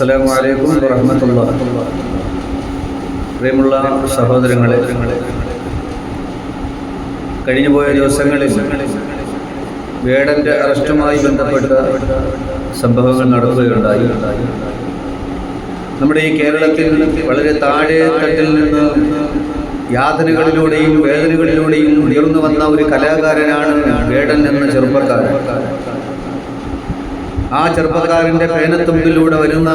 അസ്സലാമു അലൈക്കും വറഹ്മത്തുള്ളാ. പ്രിയമുള്ള സഹോദരങ്ങളെ കഴിഞ്ഞുപോയ ദിവസങ്ങളിൽ വേടന്റെ അറസ്റ്റുമായി ബന്ധപ്പെട്ട സംഭവങ്ങൾ നടക്കുകയുണ്ടായി. നമ്മുടെ ഈ കേരളത്തിൽ വളരെ താഴെ തട്ടിൽ നിന്ന് യാതനകളിലൂടെയും വേദനകളിലൂടെയും ഉയർന്നു വന്ന ഒരു കലാകാരനാണ് വേടൻ എന്ന ചെറുപ്പക്കാരൻ. ആ ചെറുപ്പക്കാരന്റെ പേനത്തുമ്പിലൂടെ വരുന്ന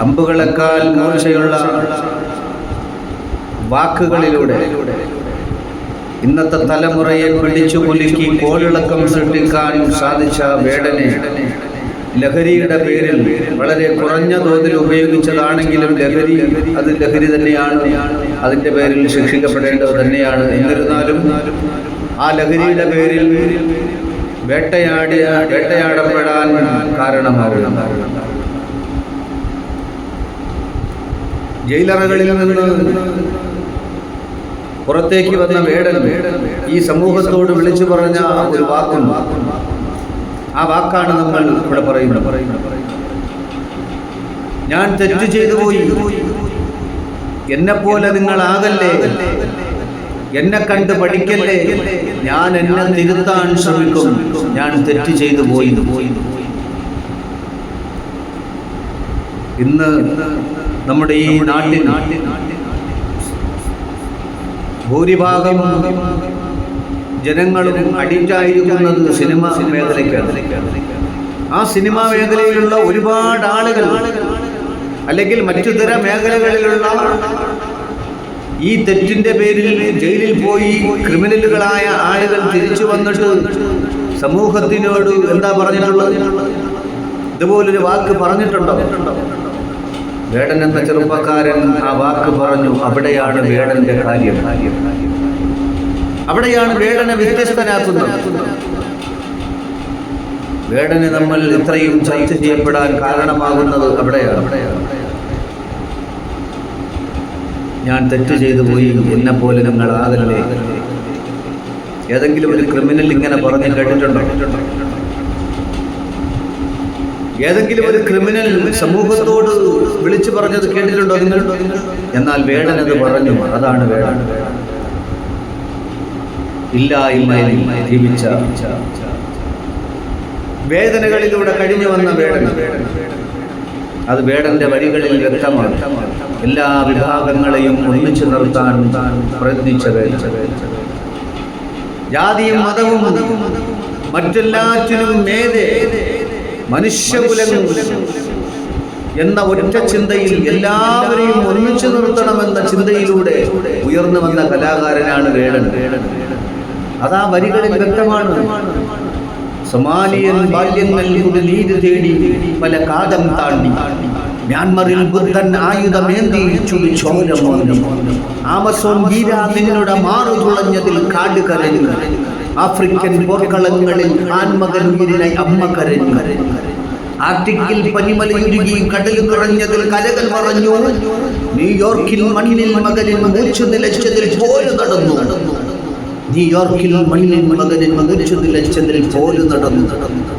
അമ്പുകളെക്കാൾ മൂർച്ചയുള്ള വാക്കുകളിലൂടെ ഇന്നത്തെ തലമുറയെ പിടിച്ചു കുലുക്കി കോളിളക്കം സൃഷ്ടിക്കാൻ സാധിച്ച വേടനെ ലഹരിയുടെ പേരിൽ വളരെ കുറഞ്ഞ തോതിൽ ഉപയോഗിച്ചതാണെങ്കിലും ലഹരി അത് ലഹരി തന്നെയാണ്. അതിന്റെ പേരിൽ ശിക്ഷിക്കപ്പെടേണ്ടത് തന്നെയാണ്. എന്നിരുന്നാലും ആ ലഹരിയുടെ പേരിൽ വേട്ടയാടിയ വേട്ടയാടപ്പെടാൻ കാരണമാകണം ജയിലറകളിൽ നിന്ന് പുറത്തേക്ക് വന്ന വേടൻ ഈ സമൂഹത്തോട് വിളിച്ചു പറഞ്ഞ ഒരു വാക്കുണ്ട് ആ വാക്കാണ് നമ്മൾ ഇവിടെ പറയുന്നത്. ഞാൻ തെറ്റ് ചെയ്തു പോയി. എന്നെപ്പോലെ നിങ്ങളാകല്ലേ എന്നെ കണ്ട് പഠിക്കല്ലേ? ഞാൻ എന്നെ തിരുത്താൻ ശ്രമിക്കും. ഞാൻ തെറ്റ് ചെയ്തു പോയി. ഇന്ന് നമ്മുടെ ഈ നാട്ടിൽ ഭൂരിഭാഗം ജനങ്ങളും അഡിക്റ്റായിരിക്കുന്നത് സിനിമ മേഖലയ്ക്കാണ്. ആ സിനിമാ മേഖലയിലുള്ള ഒരുപാട് ആളുകൾ അല്ലെങ്കിൽ മറ്റു തര മേഖലകളിലുള്ള ഈ തെറ്റിന്റെ പേരിൽ ജയിലിൽ പോയി ക്രിമിനലുകളായ ആളുകൾ തിരിച്ചു വന്നിട്ട് സമൂഹത്തിനോട് എന്താ പറഞ്ഞിട്ടുള്ളത്? ഇതുപോലൊരു വാക്ക് പറഞ്ഞിട്ടുണ്ടോ? വേടൻ എന്ന ചെറുപ്പക്കാരൻ ആ വാക്ക് പറഞ്ഞു അവിടെയാണ് വേടന്റെ കാര്യം. അവിടെയാണ് വേടനെ വ്യത്യസ്തനാക്കുന്നത്. വേടനെ നമ്മൾ ഇത്രയും ചർച്ച ചെയ്യപ്പെടാൻ കാരണമാകുന്നത് അവിടെയാണ്. ഞാൻ തെറ്റ് ചെയ്തു പോയി. എന്നെ പോലെ നിങ്ങൾ ആകല്ലേ? ഏതെങ്കിലും ഒരു ക്രിമിനൽ ഇങ്ങനെ പറഞ്ഞ് കേട്ടിട്ടുണ്ടോ? ഏതെങ്കിലും ഒരു ക്രിമിനൽ സമൂഹത്തോട് വിളിച്ചു പറഞ്ഞത് കേട്ടിട്ടുണ്ടോ നിങ്ങൾ? എന്നാൽ വേടൻ അത് പറഞ്ഞു. അതാണ് വേടൻ. ഇല്ല ജീവിച്ച വേദനകളിലൂടെ കഴിഞ്ഞു വന്ന വേടൻ. അത് വേടന്റെ വരികളിൽ വ്യക്തമാണ്. എല്ലാ വിഭാഗങ്ങളെയും ഒന്നിച്ചു നിർത്താൻ പ്രയത്നിച്ചത് ജാതിയും മതവും മറ്റെല്ലാറ്റിനും മേലെ എന്ന ഒറ്റ ചിന്തയിൽ എല്ലാവരെയും ഒന്നിച്ചു നിർത്തണമെന്ന ചിന്തയിലൂടെ ഉയർന്നു വന്ന കലാകാരനാണ് വേടൻ. അതാ വരികളിൽ വ്യക്തമാണ്. സൊമാലിയൻ ബാല്യങ്ങൾ നീതി തേടി പല കാതം താണ്ടി. മ്യാൻമറിൽ ബുദ്ധൻ ആയുധമേന്തി ചുടി ചോരമോന്നി ആമസോൺ വീരാ നിങ്ങളുടെ മാറു തുളഞ്ഞതിൽ കാട് കരഞ്ഞു. ആഫ്രിക്കൻ പോർക്കളങ്ങളിൽ ആൻമകൻ ഉയിരിനായി അമ്മ കരഞ്ഞു. ആർട്ടിക്കിൽ പനിമലയുരുകി കടൽ നിറഞ്ഞതിൽ കലകൾ പറഞ്ഞു ന്യൂയോർക്കിൽ മണ്ണിൽ മകനിൽ മൂച്ചു നിലച്ചതിൽ പോര് നടന്നു. ന്യൂയോർക്കിൽ മണ്ണിൽ മകനിൽ മൂച്ചു നിലച്ചതിൽ പോലും നടന്നു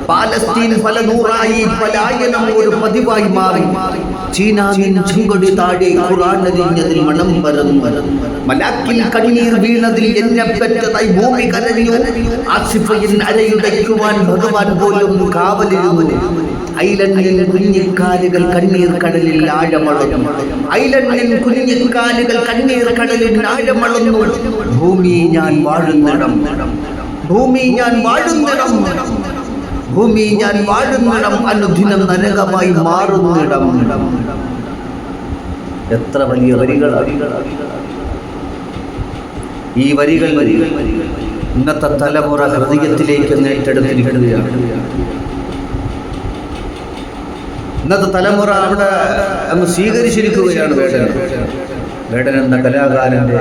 പാലസ്തീൻ പല നൂറായി പലായനം ഒരു പതിവായി മാറി. ചീനാവിൻ ചുങ്കടി താഴെ ഖുറാനരിഞ്ഞതിൽ മണം പരന്നു. മലാക്കിൽ കണ്ണീർ വീണതിൽ എന്നെ പറ്റതായി ഭൂമി കരഞ്ഞു. ആസിഫയിൽ അരയുടയ്ക്കുവാൻ ഭഗവാൻ പോലും കാവലിരുന്നു. ഐലൻഡിൽ കുഞ്ഞിക്കാലുകൾ കണ്ണീർ കടലിൽ ആഴമളന്നു. ഐലൻഡിൽ കുഞ്ഞിക്കാലുകൾ കണ്ണീർ കടലിൽ ആഴമളന്നു. ഭൂമി ഞാൻ വാഴുന്നിടം. ഭൂമി ഞാൻ വാഴുന്നിടം. ഭൂമി ഞാൻ വാഴുന്നിടം. അനുദിനം നരകമായി മാറുന്നിടം. എത്ര വലിയ വരികൾ ഈ വരികൾ ഇന്നത്തെ തലമുറ ഹൃദയത്തിലേക്ക് നേട്ടെടുത്തിരിക്കുകയാണ് ഇന്നത്തെ തലമുറ അവിടെ അങ്ങ് സ്വീകരിച്ചിരിക്കുകയാണ് വേടൻ വേടൻ എന്ന കലാകാരന്റെ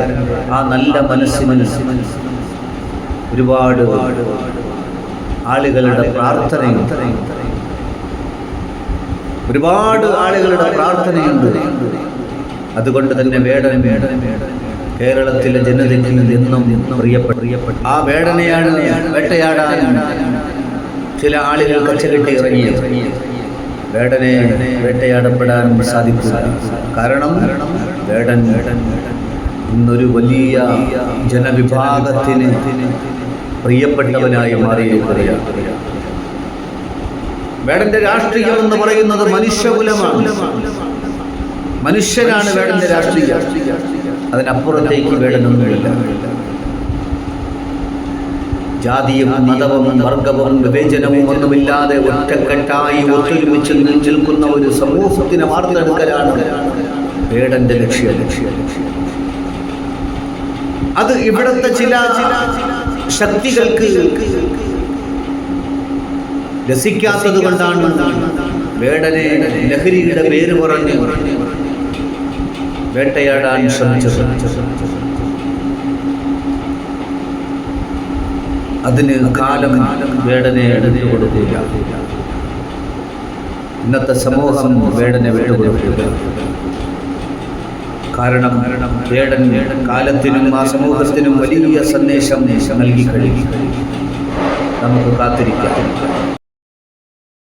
ആ നല്ല മനസ്സിന് ഒരുപാട് ആളുകളുടെ പ്രാർത്ഥനയുണ്ട് ഒരുപാട് ആളുകളുടെ പ്രാർത്ഥനയുണ്ട്. അതുകൊണ്ട് തന്നെ വേടൻ വേടൻ കേരളത്തിലെ ജനതയ്ക്ക് നിന്നും പ്രിയപ്പെട്ട ആ വേടനയാണ് വേട്ടയാടാൻ ചില ആളുകൾ കച്ചകെട്ടി ഇറങ്ങിയത്. വേടനെ വേട്ടയാടപ്പെടാൻ സാധിക്കില്ല. കാരണം വേടൻ ഇന്നൊരു വലിയ ജനവിഭാഗത്തിന് പ്രിയപ്പെട്ടവനായി മാറിയിരിക്കുകയാണ്. വേടന്റെ രാഷ്ട്രീയം എന്ന് പറയുന്നത് മനുഷ്യകുലമാണ്. മനുഷ്യനാണ് വേടന്റെ രാഷ്ട്രീയം. അതിനപ്പുറത്തേക്ക് വേടനൊന്നുമില്ല ജാതിയും മതവും വർഗവും വിവേചനവും ഒന്നുമില്ലാതെ ഒറ്റക്കെട്ടായി ഒത്തൊരുമിച്ച് നിൽക്കുന്ന ഒരു സമൂഹത്തിനെ വാർത്തെടുക്കലാണ് വേടന്റെ ലക്ഷ്യം ലക്ഷ്യം. അത് ഇവിടുത്തെ ചില ശക്തികൾക്ക് രസിക്കാത്തത് കൊണ്ടാണ് വേടനെ ലഹരിയുടെ പേര് പറഞ്ഞ് വേട്ടയാടാൻ ശ്രമിച്ചത്. അതിന് കാലം വേടനെ എടുത്തു കൊടുക്കില്ല ഇന്നത്തെ സമൂഹം വേടനെ വിട്ടുകൊടുക്കില്ല കാരണം ചേടൻ കാലത്തിനും ആ സമൂഹത്തിനും വലിയ സന്ദേശം നൽകി കഴിഞ്ഞു. നമുക്ക് കാത്തിരിക്കാം.